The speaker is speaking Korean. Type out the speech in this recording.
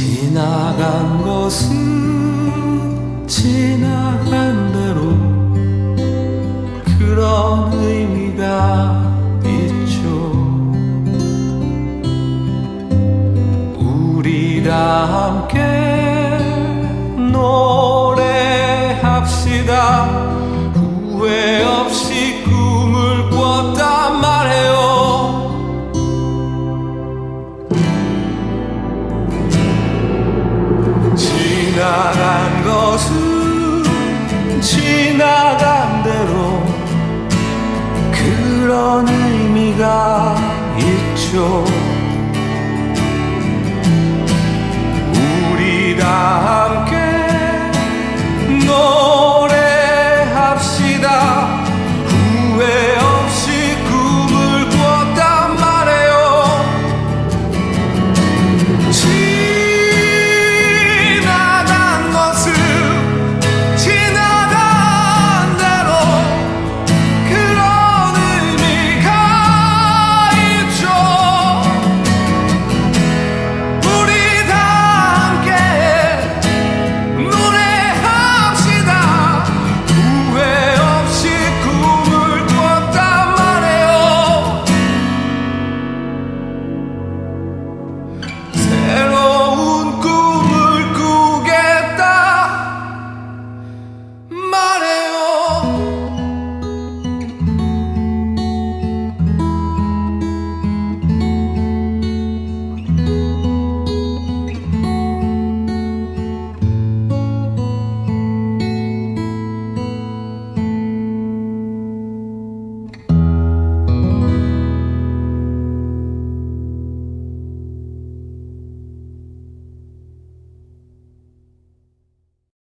지나간 것은 지나간 대로 그런 의미가 있죠. 우리가 함께 노 지나간 것은 지나간 대로 그런 의미가 있죠. 우리 다